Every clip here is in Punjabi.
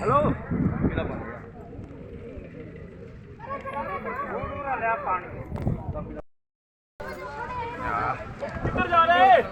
ਹੈਲੋ ਕਿਹੜਾ ਬਣ ਗਿਆ ਲਿਆ ਪਾਣੀ ਕਿੱਧਰ ਜਾ ਰਹੇ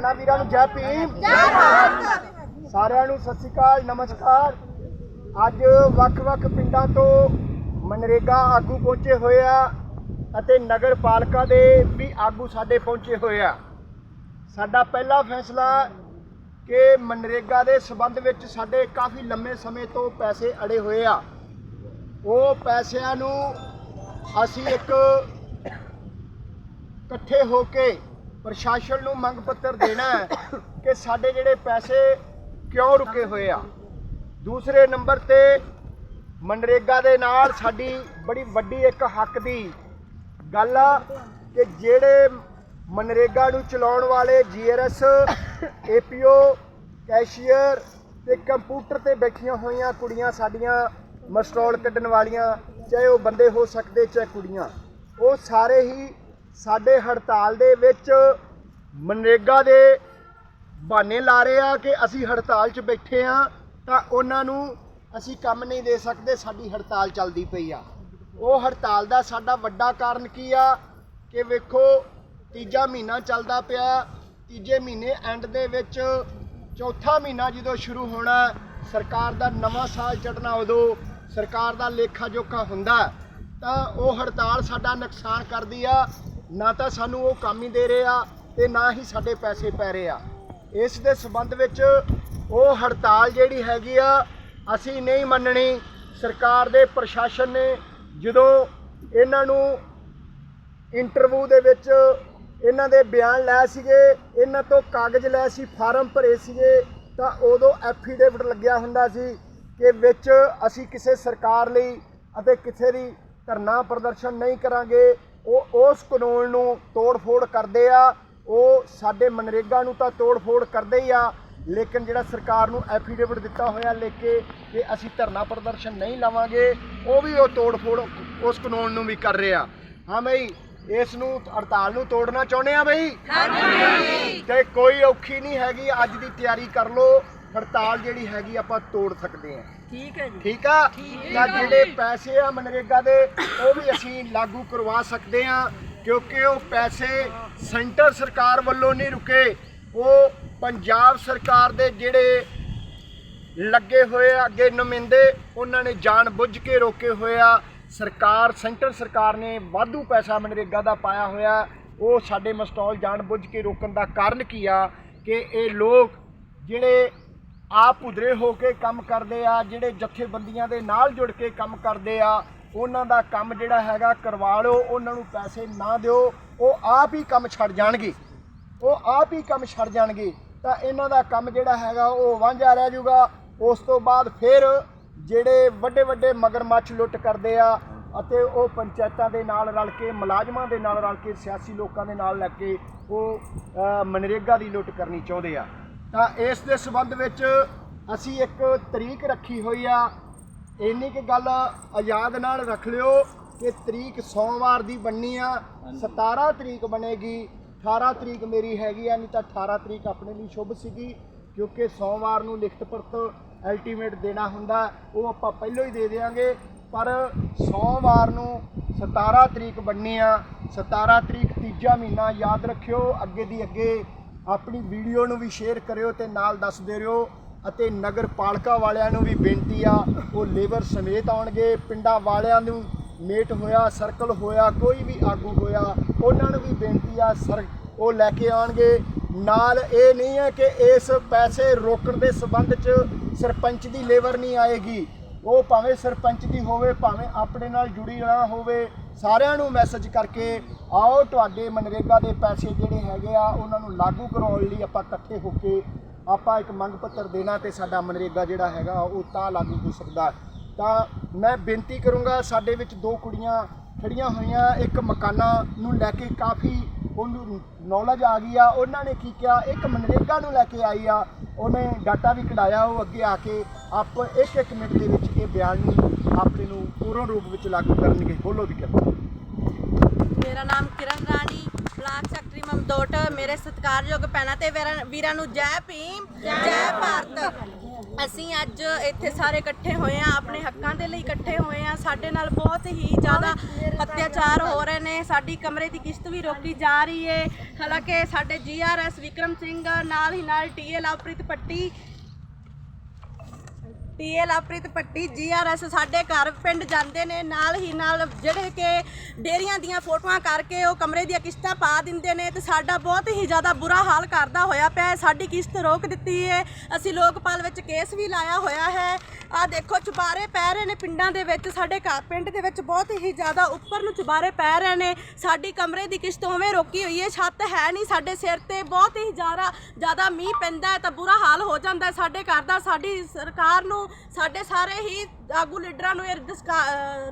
ਨਾ ਵੀਰਾਂ ਨੂੰ ਜੈ ਭੀਮ। ਜੈ ਭਾਰਤ। ਸਾਰਿਆਂ ਨੂੰ ਸਤਿ ਸ਼੍ਰੀ ਅਕਾਲ ਨਮਸਕਾਰ। ਅੱਜ ਵੱਖ-ਵੱਖ ਪਿੰਡਾਂ ਤੋਂ ਮਨਰੇਗਾ ਆਗੂ ਪਹੁੰਚੇ ਹੋਏ ਆ ਅਤੇ ਨਗਰ ਪਾਲਿਕਾ ਦੇ ਵੀ ਆਗੂ ਸਾਡੇ ਪਹੁੰਚੇ ਹੋਏ ਆ। ਸਾਡਾ ਪਹਿਲਾ ਫੈਸਲਾ ਕਿ ਮਨਰੇਗਾ ਦੇ ਸਬੰਧ ਵਿੱਚ ਸਾਡੇ ਕਾਫੀ ਲੰਮੇ ਸਮੇਂ ਤੋਂ ਪੈਸੇ ਅੜੇ ਹੋਏ ਆ। ਉਹ ਪੈਸਿਆਂ ਨੂੰ ਅਸੀਂ ਇੱਕ ਇਕੱਠੇ ਹੋ ਕੇ ਪ੍ਰਸ਼ਾਸਨ ਨੂੰ ਮੰਗ ਪੱਤਰ ਦੇਣਾ ਹੈ ਕਿ ਸਾਡੇ ਜਿਹੜੇ ਪੈਸੇ ਕਿਉਂ ਰੁਕੇ ਹੋਏ ਆ। ਦੂਸਰੇ ਨੰਬਰ ਤੇ ਮਨਰੇਗਾ ਦੇ ਨਾਲ ਸਾਡੀ ਬੜੀ ਵੱਡੀ ਇੱਕ ਹੱਕ ਦੀ ਗੱਲ ਆ ਕਿ ਜਿਹੜੇ ਮਨਰੇਗਾ ਨੂੰ ਚਲਾਉਣ ਵਾਲੇ ਜੀਆਰਐਸ, ਏਪੀਓ, ਕੈਸ਼ੀਅਰ ਤੇ ਕੰਪਿਊਟਰ ਤੇ ਬੈਠੀਆਂ ਹੋਈਆਂ ਕੁੜੀਆਂ ਸਾਡੀਆਂ ਮਸਟਰੋਲ ਕੱਢਣ ਵਾਲੀਆਂ, ਚਾਹੇ ਉਹ ਬੰਦੇ ਹੋ ਸਕਦੇ, ਚਾਹੇ ਕੁੜੀਆਂ, ਉਹ ਸਾਰੇ ਹੀ ਸਾਡੇ ਹੜਤਾਲ ਦੇ ਵਿੱਚ ਮਨਰੇਗਾ ਦੇ ਬਹਾਨੇ ਲਾ ਰਹੇ ਆ ਕਿ ਅਸੀਂ ਹੜਤਾਲ 'ਚ ਬੈਠੇ ਆ, ਤਾਂ ਉਹਨਾਂ ਨੂੰ ਅਸੀਂ ਕੰਮ ਨਹੀਂ ਦੇ ਸਕਦੇ, ਸਾਡੀ ਹੜਤਾਲ ਚੱਲਦੀ ਪਈ ਆ। ਉਹ ਹੜਤਾਲ ਦਾ ਸਾਡਾ ਵੱਡਾ ਕਾਰਨ ਕੀ ਆ ਕਿ ਵੇਖੋ, ਤੀਜਾ ਮਹੀਨਾ ਚੱਲਦਾ ਪਿਆ। ਤੀਜੇ ਮਹੀਨੇ ਐਂਡ ਦੇ ਵਿੱਚ ਚੌਥਾ ਮਹੀਨਾ ਜਦੋਂ ਸ਼ੁਰੂ ਹੋਣਾ, ਸਰਕਾਰ ਦਾ ਨਵਾਂ ਸਾਲ ਚੜਨਾ ਉਦੋਂ ਸਰਕਾਰ ਦਾ ਲੇਖਾ ਜੋਖਾ ਹੁੰਦਾ, ਤਾਂ ਉਹ ਹੜਤਾਲ ਸਾਡਾ ਨੁਕਸਾਨ ਕਰਦੀ ਆ। ਨਾ ਤਾਂ ਸਾਨੂੰ ਉਹ ਕੰਮ ਹੀ ਦੇ ਰਹੇ ਆ ਤੇ ਨਾ ਹੀ ਸਾਡੇ ਪੈਸੇ ਪੈ ਰਹੇ ਆ। ਇਸ ਦੇ ਸਬੰਧ ਵਿੱਚ ਉਹ ਹੜਤਾਲ ਜਿਹੜੀ ਹੈਗੀ ਆ, ਅਸੀਂ ਨਹੀਂ ਮੰਨਣੀ। ਸਰਕਾਰ ਦੇ ਪ੍ਰਸ਼ਾਸਨ ਨੇ ਜਦੋਂ ਇਹਨਾਂ ਨੂੰ ਇੰਟਰਵਿਊ ਦੇ ਵਿੱਚ ਇਹਨਾਂ ਦੇ ਬਿਆਨ ਲੈ ਸੀਗੇ, ਇਹਨਾਂ ਤੋਂ ਕਾਗਜ਼ ਲੈ ਸੀ, ਫਾਰਮ ਭਰੇ ਸੀਗੇ, ਤਾਂ ਉਦੋਂ ਐਫੀਡੇਵਿਟ ਲੱਗਿਆ ਹੁੰਦਾ ਸੀ ਕਿ ਵਿੱਚ ਅਸੀਂ ਕਿਸੇ ਸਰਕਾਰ ਲਈ ਅਤੇ ਕਿਸੇ ਦੀ ਧਰਨਾ ਪ੍ਰਦਰਸ਼ਨ ਨਹੀਂ ਕਰਾਂਗੇ। ਉਹ ਉਸ ਕਾਨੂੰਨ ਨੂੰ ਤੋੜ-ਫੋੜ ਕਰਦੇ ਆ ਉਹ ਸਾਡੇ ਮਨਰੇਗਾ ਨੂੰ ਤਾਂ ਤੋੜ-ਫੋੜ ਕਰਦੇ ਹੀ ਆ ਲੇਕਿਨ ਜਿਹੜਾ ਸਰਕਾਰ ਨੂੰ ਐਫੀਡੇਵਿਟ ਦਿੱਤਾ ਹੋਇਆ ਲਿਖ ਕੇ ਕਿ ਅਸੀਂ ਧਰਨਾ ਪ੍ਰਦਰਸ਼ਨ ਨਹੀਂ ਲਵਾਂਗੇ ਉਹ ਵੀ ਉਹ ਤੋੜ-ਫੋੜ ਉਸ ਕਾਨੂੰਨ ਨੂੰ ਵੀ ਕਰ ਰਹੇ ਹਾਂ ਬਈ ਇਸ ਨੂੰ ਹੜਤਾਲ ਨੂੰ ਤੋੜਨਾ ਚਾਹੁੰਦੇ ਆ ਬਈ? ਹਾਂਜੀ। ਤੇ ਕੋਈ ਔਖੀ ਨਹੀਂ ਹੈਗੀ ਅੱਜ ਦੀ ਤਿਆਰੀ ਕਰ ਲਓ। ਹੜਤਾਲ ਜਿਹੜੀ ਹੈਗੀ ਆਪਾਂ ਤੋੜ ਸਕਦੇ ਆ ਠੀਕ ਹੈ ਜੀ। ਠੀਕ ਆ? ਤਾਂ ਜਿਹੜੇ ਪੈਸੇ ਆ ਮਨਰੇਗਾ ਦੇ ਉਹ ਵੀ ਅਸੀਂ ਲਾਗੂ ਕਰਵਾ ਸਕਦੇ ਆ ਕਿਉਂਕਿ ਉਹ ਪੈਸੇ ਸੈਂਟਰ ਸਰਕਾਰ ਵੱਲੋਂ ਨਹੀਂ ਰੁਕੇ। ਉਹ ਪੰਜਾਬ ਸਰਕਾਰ ਦੇ ਜਿਹੜੇ ਲੱਗੇ ਹੋਏ ਆ ਅੱਗੇ ਨੁਮਾਇੰਦੇ ਉਹਨਾਂ ਨੇ ਜਾਣ ਬੁੱਝ ਕੇ ਰੋਕੇ ਹੋਏ ਆ। ਸਰਕਾਰ ਸੈਂਟਰ ਸਰਕਾਰ ਨੇ ਵਾਧੂ ਪੈਸਾ ਮਨਰੇਗਾ ਦਾ ਪਾਇਆ ਹੋਇਆ। ਉਹ ਸਾਡੇ ਮਸਟਾਲ ਜਾਣ ਬੁੱਝ ਕੇ ਰੋਕਣ ਦਾ ਕਾਰਨ ਕੀ ਆ? ਕਿ ਇਹ ਲੋਕ ਜਿਹੜੇ ਆਪ ਉਧਰੇ ਹੋ ਕੇ ਕੰਮ ਕਰਦੇ ਆ, ਜਿਹੜੇ ਜਥੇਬੰਦੀਆਂ ਦੇ ਨਾਲ ਜੁੜ ਕੇ ਕੰਮ ਕਰਦੇ ਆ, ਉਹਨਾਂ ਦਾ ਕੰਮ ਜਿਹੜਾ ਹੈਗਾ ਕਰਵਾ ਲਓ, ਉਹਨਾਂ ਨੂੰ ਪੈਸੇ ਨਾ ਦਿਓ, ਉਹ ਆਪ ਹੀ ਕੰਮ ਛੱਡ ਜਾਣਗੇ। ਉਹ ਆਪ ਹੀ ਕੰਮ ਛੱਡ ਜਾਣਗੇ, ਤਾਂ ਇਹਨਾਂ ਦਾ ਕੰਮ ਜਿਹੜਾ ਹੈਗਾ ਉਹ ਵਾਂਝਾ ਰਹਿ ਜਾਊਗਾ। ਉਸ ਤੋਂ ਬਾਅਦ ਫਿਰ ਜਿਹੜੇ ਵੱਡੇ ਵੱਡੇ ਮਗਰਮੱਛ ਲੁੱਟ ਕਰਦੇ ਆ, ਅਤੇ ਉਹ ਪੰਚਾਇਤਾਂ ਦੇ ਨਾਲ ਰਲ ਕੇ, ਮੁਲਾਜ਼ਮਾਂ ਦੇ ਨਾਲ ਰਲ ਕੇ, ਸਿਆਸੀ ਲੋਕਾਂ ਦੇ ਨਾਲ ਲੱਗ ਕੇ ਉਹ ਮਨਰੇਗਾ ਦੀ ਲੁੱਟ ਕਰਨੀ ਚਾਹੁੰਦੇ ਆ। ਤਾਂ ਇਸ ਦੇ ਸਬੰਧ ਵਿੱਚ ਅਸੀਂ ਇੱਕ ਤਰੀਕ ਰੱਖੀ ਹੋਈ ਆ। ਇੰਨੀ ਕਿ ਗੱਲ ਆਜ਼ਾਦ ਨਾਲ ਰੱਖ ਲਿਓ ਕਿ ਤਰੀਕ ਸੋਮਵਾਰ ਦੀ ਬਣਨੀ ਆ। 17 ਤਰੀਕ ਬਣੇਗੀ। 18 ਤਰੀਕ ਮੇਰੀ ਹੈਗੀ ਆ ਨਹੀਂ ਤਾਂ 18 ਤਰੀਕ ਆਪਣੇ ਲਈ ਸ਼ੁਭ ਸੀਗੀ ਕਿਉਂਕਿ ਸੋਮਵਾਰ ਨੂੰ ਲਿਖਤ ਪੜਤ ਅਲਟੀਮੇਟ ਦੇਣਾ ਹੁੰਦਾ ਉਹ ਆਪਾਂ ਪਹਿਲਾਂ ਹੀ ਦੇ ਦੇਵਾਂਗੇ ਪਰ ਸੋਮਵਾਰ ਨੂੰ 17 ਤਰੀਕ ਬਣਨੀ ਆ। 17 ਤਰੀਕ ਤੀਜਾ ਮਹੀਨਾ ਯਾਦ ਰੱਖਿਓ ਅੱਗੇ ਦੀ ਅੱਗੇ ਆਪਣੀ ਵੀਡੀਓ ਨੂੰ ਵੀ ਸ਼ੇਅਰ ਕਰਿਓ ਤੇ ਨਾਲ ਦੱਸਦੇ ਰਹੋ ਅਤੇ ਨਗਰ ਪਾਲਿਕਾ ਵਾਲਿਆਂ ਨੂੰ ਵੀ ਬੇਨਤੀ ਆ, ਉਹ ਲੇਬਰ ਸਮੇਤ ਆਉਣਗੇ, ਪਿੰਡਾਂ ਵਾਲਿਆਂ ਨੂੰ ਮੇਟ ਹੋਇਆ ਸਰਕਲ ਹੋਇਆ, ਕੋਈ ਵੀ ਆਗੂ ਹੋਇਆ, ਉਹਨਾਂ ਨੂੰ ਵੀ ਬੇਨਤੀ ਆ, ਸਰ, ਉਹ ਲੈ ਕੇ ਆਉਣਗੇ। ਨਾਲ ਇਹ ਨਹੀਂ ਹੈ ਕਿ ਇਸ ਪੈਸੇ ਰੋਕਣ ਦੇ ਸਬੰਧ 'ਚ ਸਰਪੰਚ ਦੀ ਲੇਬਰ ਨਹੀਂ ਆਏਗੀ। ਉਹ ਭਾਵੇਂ ਸਰਪੰਚ ਦੀ ਹੋਵੇ, ਭਾਵੇਂ ਆਪਣੇ ਨਾਲ ਜੁੜੀ ਨਾ ਹੋਵੇ ਸਾਰਿਆਂ ਨੂੰ ਮੈਸੇਜ ਕਰਕੇ ਆਓ, ਤੁਹਾਡੇ ਮਨਰੇਗਾ ਦੇ ਪੈਸੇ ਜਿਹੜੇ ਹੈਗੇ ਆ, ਉਹਨਾਂ ਨੂੰ ਲਾਗੂ ਕਰਾਉਣ ਲਈ ਆਪਾਂ ਇਕੱਠੇ ਹੋ ਕੇ ਆਪਾਂ ਇੱਕ ਮੰਗ ਪੱਤਰ ਦੇਣਾ ਤੇ ਸਾਡਾ ਮਨਰੇਗਾ ਜਿਹੜਾ ਹੈਗਾ, ਉਹ ਤਾਂ ਲਾਗੂ ਹੋ ਸਕਦਾ ਤਾਂ ਮੈਂ ਬੇਨਤੀ ਕਰੂੰਗਾ, ਸਾਡੇ ਵਿੱਚ ਦੋ ਕੁੜੀਆਂ ਖੜੀਆਂ ਹੋਈਆਂ, ਇੱਕ ਮਕਾਨਾਂ ਨੂੰ ਲੈ ਕੇ ਕਾਫੀ ਉਹਨੂੰ ਨੌਲੇਜ ਆ ਗਈ ਆ ਉਹਨਾਂ ਨੇ ਕੀ ਕਿਹਾ? ਇੱਕ ਮਨਰੇਗਾ ਨੂੰ ਲੈ ਕੇ ਆਈ ਆ ਉਹਨੇ ਡਾਟਾ ਵੀ ਕਢਾਇਆ ਉਹ ਅੱਗੇ ਆ ਕੇ ਆਪ ਇੱਕ ਇੱਕ ਮਿੰਟ ਦੇ ਵਿੱਚ ਇਹ ਬਿਆਨ ਨੂੰ ਆਪਣੇ ਨੂੰ ਪੂਰਨ ਰੂਪ ਵਿੱਚ ਲਾਗੂ ਕਰਨਗੇ। ਬੋਲੋ ਵੀ ਕਿਰਪਾ ਮੇਰਾ ਨਾਮ ਕਿਰਨ ਰਾਣੀ ਬਲਾਕ ਸੈਕਟਰੀ ਮਮਦੋਟ ਮੇਰੇ ਸਤਿਕਾਰਯੋਗ ਭੈਣਾਂ ਤੇ ਵੀਰਾਂ- ਨੂੰ ਜੈ ਭੀਮ ਜੈ ਭਾਰਤ। ਅਸੀਂ ਅੱਜ ਇੱਥੇ ਸਾਰੇ ਇਕੱਠੇ ਹੋਏ ਆ ਆਪਣੇ ਹੱਕਾਂ ਦੇ ਲਈ ਇਕੱਠੇ ਹੋਏ ਆ ਸਾਡੇ ਨਾਲ ਬਹੁਤ ਹੀ ਜ਼ਿਆਦਾ ਅਤਿਆਚਾਰ ਹੋ ਨੇ ਸਾਡੀ ਕਮਰੇ ਦੀ ਕਿਸ਼ਤ ਵੀ ਰੋਕੀ ਜਾ ਰਹੀ ਹੈ ਹਾਲਾਂਕਿ ਸਾਡੇ ਜੀਆਰਐਸ ਵਿਕਰਮ ਸਿੰਘ ਨਾਲ ਹੀ ਨਾਲ TA Lovepreet Patti TA Lovepreet Patti GRS ਸਾਡੇ ਘਰ ਪਿੰਡ ਜਾਂਦੇ ਨੇ, ਨਾਲ ਹੀ ਨਾਲ ਜਿਹੜੇ ਕਿ ਡੇਰੀਆਂ ਦੀਆਂ ਫੋਟੋਆਂ ਕਰਕੇ ਉਹ ਕਮਰੇ ਦੀਆਂ ਕਿਸ਼ਤਾਂ ਪਾ ਦਿੰਦੇ ਨੇ ਤੇ ਸਾਡਾ ਬਹੁਤ ਹੀ ਜ਼ਿਆਦਾ ਬੁਰਾ ਹਾਲ ਕਰਦਾ ਹੋਇਆ ਪਿਆ ਸਾਡੀ ਕਿਸ਼ਤ ਰੋਕ ਦਿੱਤੀ ਹੈ ਅਸੀਂ ਲੋਕਪਾਲ ਵਿੱਚ ਕੇਸ ਵੀ ਲਾਇਆ ਹੋਇਆ ਹੈ। ਆ ਦੇਖੋ, ਚੁਬਾਰੇ ਪੈ ਰਹੇ ਨੇ ਪਿੰਡਾਂ ਦੇ ਵਿੱਚ, ਸਾਡੇ ਘਰ ਪਿੰਡ ਦੇ ਵਿੱਚ ਬਹੁਤ ਹੀ ਜ਼ਿਆਦਾ ਉੱਪਰ ਨੂੰ ਚੁਬਾਰੇ ਪੈ ਰਹੇ ਨੇ। ਸਾਡੀ ਕਮਰੇ ਦੀ ਕਿਸ਼ਤ ਉਵੇਂ ਰੋਕੀ ਹੋਈ ਹੈ ਛੱਤ ਹੈ ਨਹੀਂ ਸਾਡੇ ਸਿਰ ਤੇ, ਬਹੁਤ ਹੀ ਜ਼ਿਆਦਾ ਜ਼ਿਆਦਾ ਮੀਂਹ ਪੈਂਦਾ ਹੈ ਤਾਂ ਬੁਰਾ ਹਾਲ ਹੋ ਜਾਂਦਾ ਸਾਡੇ ਘਰ ਦਾ, ਸਾਡੀ ਸਰਕਾਰ ਨੂੰ ਸਾਡੇ ਸਾਰੇ ਹੀ ਆਗੂ ਲੀਡਰਾਂ ਨੂੰ ਇਹ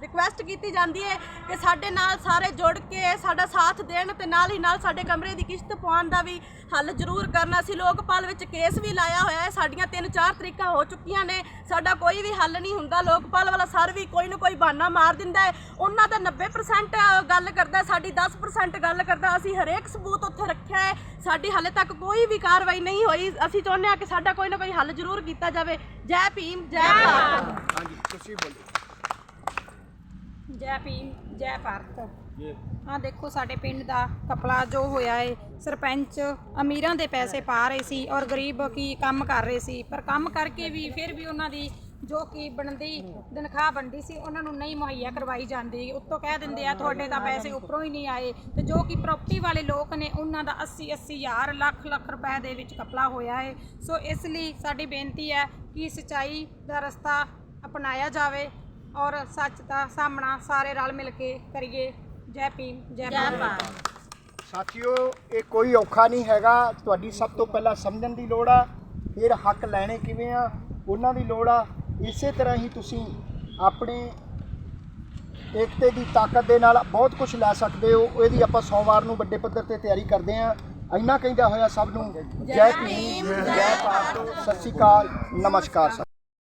ਰਿਕੁਐਸਟ ਕੀਤੀ ਜਾਂਦੀ ਹੈ ਕਿ ਸਾਡੇ ਨਾਲ ਸਾਰੇ ਜੁੜ ਕੇ ਸਾਡਾ ਸਾਥ ਦੇਣ ਤੇ ਨਾਲ ਹੀ ਨਾਲ ਸਾਡੇ ਕਮਰੇ ਦੀ ਕਿਸ਼ਤ ਪਾਉਣ ਦਾ ਵੀ ਹੱਲ ਜ਼ਰੂਰ ਕਰਨਾ। ਸੀ ਲੋਕਪਾਲ ਵਿੱਚ ਕੇਸ ਵੀ ਲਾਇਆ ਹੋਇਆ ਹੈ। ਸਾਡੀਆਂ ਤਿੰਨ ਚਾਰ ਤਰੀਕਾਂ ਹੋ ਚੁੱਕੀਆਂ ਨੇ। ਸਾਡਾ ਕੋਈ ਵੀ ਹੱਲ ਨਹੀਂ ਹੁੰਦਾ। ਲੋਕਪਾਲ ਵਾਲਾ ਸਰ ਵੀ ਕੋਈ ਨਾ ਕੋਈ ਬਹਾਨਾ ਮਾਰ ਦਿੰਦਾ ਹੈ। ਉਹਨਾਂ ਦਾ 90% ਗੱਲ ਕਰਦਾ, ਸਾਡੀ 10% ਗੱਲ ਕਰਦਾ। ਅਸੀਂ ਹਰੇਕ ਸਬੂਤ ਉੱਥੇ ਰੱਖਿਆ ਹੈ। ਸਾਡੀ ਹਾਲੇ ਤੱਕ ਕੋਈ ਵੀ ਕਾਰਵਾਈ ਨਹੀਂ ਹੋਈ। ਅਸੀਂ ਚਾਹੁੰਦੇ ਹਾਂ ਕਿ ਸਾਡਾ ਕੋਈ ਨਾ ਕੋਈ ਹੱਲ ਜ਼ਰੂਰ ਕੀਤਾ ਜਾਵੇ। ਜੈ ਭੀਮ, ਜੈ ਭਾਰਤ। ਤੁਸੀਂ ਬੋਲੋ। ਜੈ ਭੀਮ ਜੈ ਭਾਰਤ। ਹਾਂ ਦੇਖੋ ਸਾਡੇ ਪਿੰਡ ਦਾ ਕਪਲਾ ਜੋ ਹੋਇਆ ਏ ਸਰਪੰਚ ਅਮੀਰਾਂ ਦੇ ਪੈਸੇ ਪਾ ਰਹੇ ਸੀ ਔਰ ਗਰੀਬ ਕੀ ਕੰਮ ਕਰ ਰਹੇ ਸੀ ਪਰ ਕੰਮ ਕਰਕੇ ਵੀ ਫਿਰ ਵੀ ਉਹਨਾਂ ਦੀ ਜੋ ਕਿ ਬਣਦੀ ਤਨਖਾਹ ਬਣਦੀ ਸੀ ਉਹਨਾਂ ਨੂੰ ਨਹੀਂ ਮੁਹੱਈਆ ਕਰਵਾਈ ਜਾਂਦੀ। ਉੱਤੋਂ ਕਹਿ ਦਿੰਦੇ ਆ ਤੁਹਾਡੇ ਤਾਂ ਪੈਸੇ ਉੱਪਰੋਂ ਹੀ ਨਹੀਂ ਆਏ। ਤੇ ਜੋ ਕਿ ਪ੍ਰਾਪਰਟੀ ਵਾਲੇ ਲੋਕ ਨੇ ਉਹਨਾਂ ਦਾ 80 80 ਹਜ਼ਾਰ ਲੱਖ ਲੱਖ ਰੁਪਏ ਦੇ ਵਿੱਚ ਕਪਲਾ ਹੋਇਆ ਹੈ ਸੋ ਇਸ ਲਈ ਸਾਡੀ ਬੇਨਤੀ ਹੈ ਕਿ ਸਚਾਈ ਦਾ ਰਸਤਾ ਅਪਣਾਇਆ ਜਾਵੇ ਔਰ ਸੱਚ ਦਾ ਸਾਹਮਣਾ ਸਾਰੇ ਰਲ ਮਿਲ ਕੇ ਕਰੀਏ। ਜੈ ਭੀਮ ਜੈ ਭਾਰਤ। ਸਾਥੀਓ ਇਹ ਕੋਈ ਔਖਾ ਨਹੀਂ ਹੈਗਾ। ਤੁਹਾਡੀ ਸਭ ਤੋਂ ਪਹਿਲਾਂ ਸਮਝਣ ਦੀ ਲੋੜ ਆ। ਫਿਰ ਹੱਕ ਲੈਣੇ ਕਿਵੇਂ ਆ ਉਹਨਾਂ ਦੀ ਲੋੜ ਆ। ਇਸੇ ਤਰ੍ਹਾਂ ਹੀ ਤੁਸੀਂ ਆਪਣੇ ਏਕਤੇ ਦੀ ਤਾਕਤ ਦੇ ਨਾਲ ਬਹੁਤ ਕੁਝ ਲੈ ਸਕਦੇ ਹੋ। ਇਹਦੀ ਆਪਾਂ ਸੋਮਵਾਰ ਨੂੰ ਵੱਡੇ ਪੱਧਰ ਤੇ ਤਿਆਰੀ ਕਰਦੇ ਆ ਇੰਨਾ ਕਹਿੰਦਾ ਹੋਇਆ ਸਭ ਨੂੰ ਜੈ ਭੀਮ ਜੈ ਭਾਰਤ। ਸਤਿ ਸ਼੍ਰੀ ਅਕਾਲ ਨਮਸਕਾਰ ਸਰ